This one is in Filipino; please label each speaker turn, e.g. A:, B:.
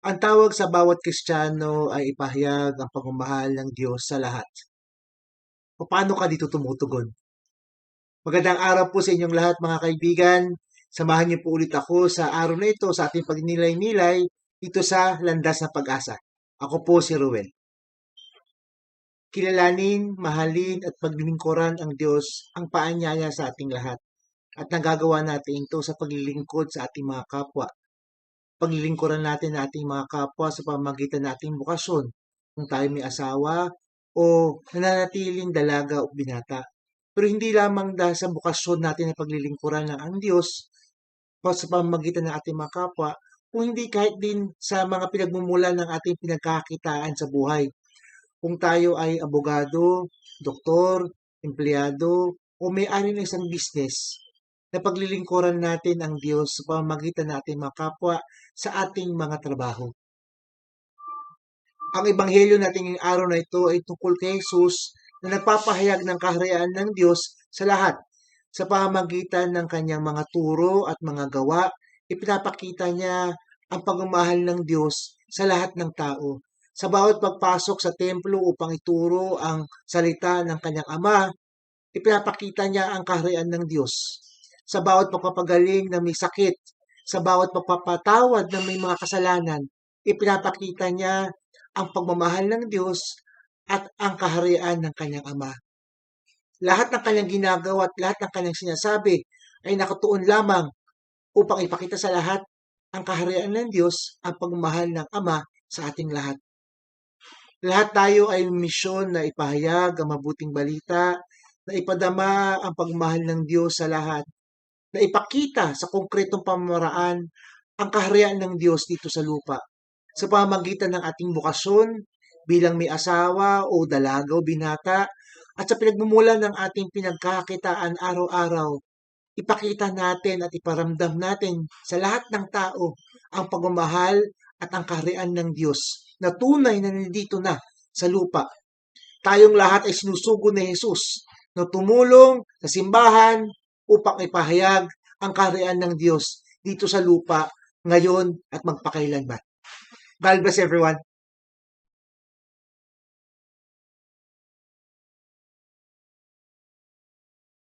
A: Ang tawag sa bawat Kristiyano ay ipahayag ang pagmamahal ng Diyos sa lahat. O paano ka dito tumutugon? Magandang araw po sa inyong lahat mga kaibigan. Samahan niyo po ulit ako sa araw na ito sa ating pagnilay-nilay dito sa Landas ng Pag-asa. Ako po si Ruel. Kilalanin, mahalin at paglilingkuran ang Diyos ang paanyaya sa ating lahat at nagagawa natin ito sa paglilingkod sa ating mga kapwa. Paglilingkuran natin ang ating mga kapwa sa pamamagitan ng ating bukasyon kung tayo may asawa o nananatiling dalaga o binata. Pero hindi lamang dahil sa bukasyon natin na paglilingkuran ng ang Diyos sa pamamagitan ng ating mga kapwa, kung hindi kahit din sa mga pinagmumulan ng ating pinagkakakitaan sa buhay. Kung tayo ay abogado, doktor, empleyado, o may-ari ng isang business, na paglilingkuran natin ang Diyos sa pamamagitan ng ating mga kapwa sa ating mga trabaho. Ang ebanghelyo natin ngayong araw na ito ay tungkol kay Jesus na nagpapahayag ng kaharian ng Diyos sa lahat. Sa pamamagitan ng kanyang mga turo at mga gawa, ipinapakita niya ang pagmamahal ng Diyos sa lahat ng tao. Sa bawat pagpasok sa templo upang ituro ang salita ng kanyang ama, ipinapakita niya ang kaharian ng Diyos. Sa bawat pagpapagaling ng may sakit, sa bawat pagpapatawad ng may mga kasalanan, ipinapakita niya ang pagmamahal ng Diyos at ang kaharian ng kanyang Ama. Lahat ng kanyang ginagawa at lahat ng kanyang sinasabi ay nakatuon lamang upang ipakita sa lahat ang kaharian ng Diyos, ang pagmamahal ng Ama sa ating lahat. Lahat tayo ay misyon na ipahayag ang mabuting balita, na ipadama ang pagmamahal ng Diyos sa lahat, na ipakita sa konkretong pamamaraan ang kaharian ng Diyos dito sa lupa sa pamamagitan ng ating bukasyon bilang may asawa o dalaga o binata at sa pinagmumulan ng ating pinagkakitaan araw-araw, ipakita natin at iparamdam natin sa lahat ng tao ang pagmamahal at ang kaharian ng Diyos na tunay na nandito na sa lupa. Tayong lahat ay sinusugo ni Jesus na tumulong sa simbahan upang ipahayag ang kaharian ng Diyos dito sa lupa ngayon at magpakailanman. God bless everyone.